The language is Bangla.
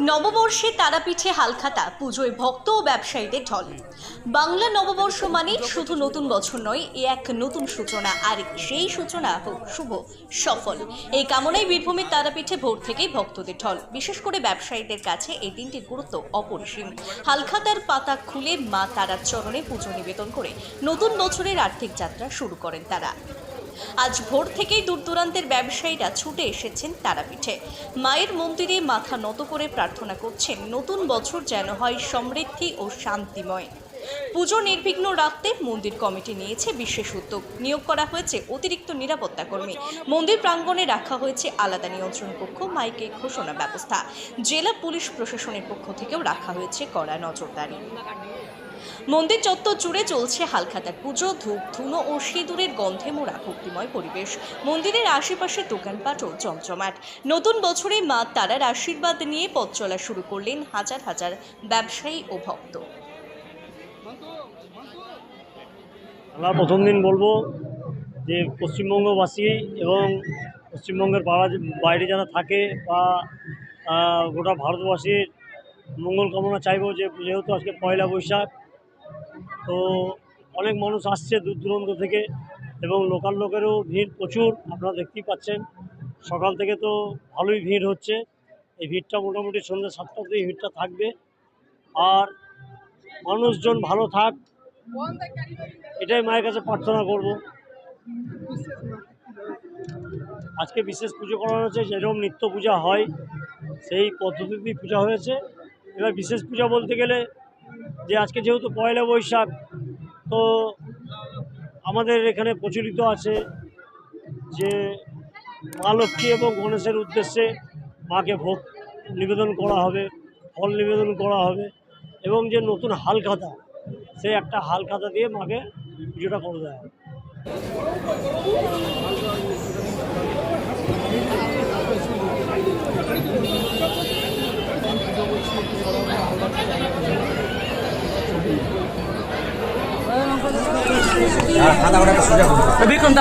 নববর্ষে তারাপীঠে হালখাতা, পুজোয় ভক্ত ও ব্যবসায়ীদের ঢল। বাংলা নববর্ষ মানে শুধু নতুন বছর নয়, এ এক নতুন সূচনা। আর সেই সূচনা হোক শুভ, সফল। এই কামনায় বীরভূমের তারাপীঠে ভোর থেকেই ভক্তদের ঢল। বিশেষ করে ব্যবসায়ীদের কাছে এই দিনটির গুরুত্ব অপরিসীম। হালখাতার পাতা খুলে মা তারার চরণে পুজো নিবেদন করে নতুন বছরের আর্থিক যাত্রা শুরু করেন তারা। আজ ভোর থেকেই দূর দূরান্তের ব্যবসায়ীরা ছুটে এসেছেন তারাপীঠে। মায়ের মন্দিরে মাথা নত করে প্রার্থনা করছেন, নতুন বছর যেন হয় সমৃদ্ধি ও শান্তিময়। পুজো নির্বিঘ্ন রাখতে মন্দির কমিটি নিয়েছে বিশেষ উদ্যোগ। নিয়োগ করা হয়েছে অতিরিক্ত নিরাপত্তা কর্মী। মন্দির প্রাঙ্গণে রাখা হয়েছে আলাদা নিয়ন্ত্রণ কক্ষ, মাইকে ঘোষণা ব্যবস্থা। জেলা পুলিশ প্রশাসনের পক্ষ থেকেও রাখা হয়েছে কড়া নজরদারি। মন্দির চত্বর জুড়ে চলছে হালখাতার পুজো, ধূপ, ধুনো ও সিঁদুরের গন্ধে মোড়া ভক্তিময় পরিবেশ। মন্দিরের আশেপাশে দোকানপাটও জমজমাট। নতুন বছরে মা তারার আশীর্বাদ নিয়ে পথ চলা শুরু করলেন হাজার হাজার ব্যবসায়ী ও ভক্ত। আমরা প্রথম দিন বলব যে পশ্চিমবঙ্গবাসী এবং পশ্চিমবঙ্গের বাইরে যারা থাকে বা গোটা ভারতবাসীর মঙ্গল কামনা চাইব যে, যেহেতু আজকে পয়লা বৈশাখ, তো অনেক মানুষ আসছে দূর দূরান্ত থেকে এবং লোকাল লোকেরও ভিড় প্রচুর, আপনারা দেখতেই পাচ্ছেন। সকাল থেকে তো ভালোই ভিড় হচ্ছে। এই ভিড়টা মোটামুটি সন্ধ্যে সাতটা এই ভিড়টা থাকবে। আর মানুষজন ভালো থাক। এটাই মায়ের কাছে প্রার্থনা করব। আজকে বিশেষ পুজো করা হয়েছে, যেরকম নিত্য পূজা হয়, সেই পদ্ধতিতেই পূজা হয়েছে। এবার বিশেষ পূজা বলতে গেলে, যে আজকে যেহেতু পয়লা বৈশাখ, তো আমাদের এখানে প্রচলিত আছে যে মা লক্ষ্মী এবং গণেশের উদ্দেশ্যে মাকে ভোগ নিবেদন করা হবে, ফল নিবেদন করা হবে। এবং যে নতুন হালখাতা সেই একটা হালখাতা দিয়ে মাকে পুজোটা করে হবে বিক্রম।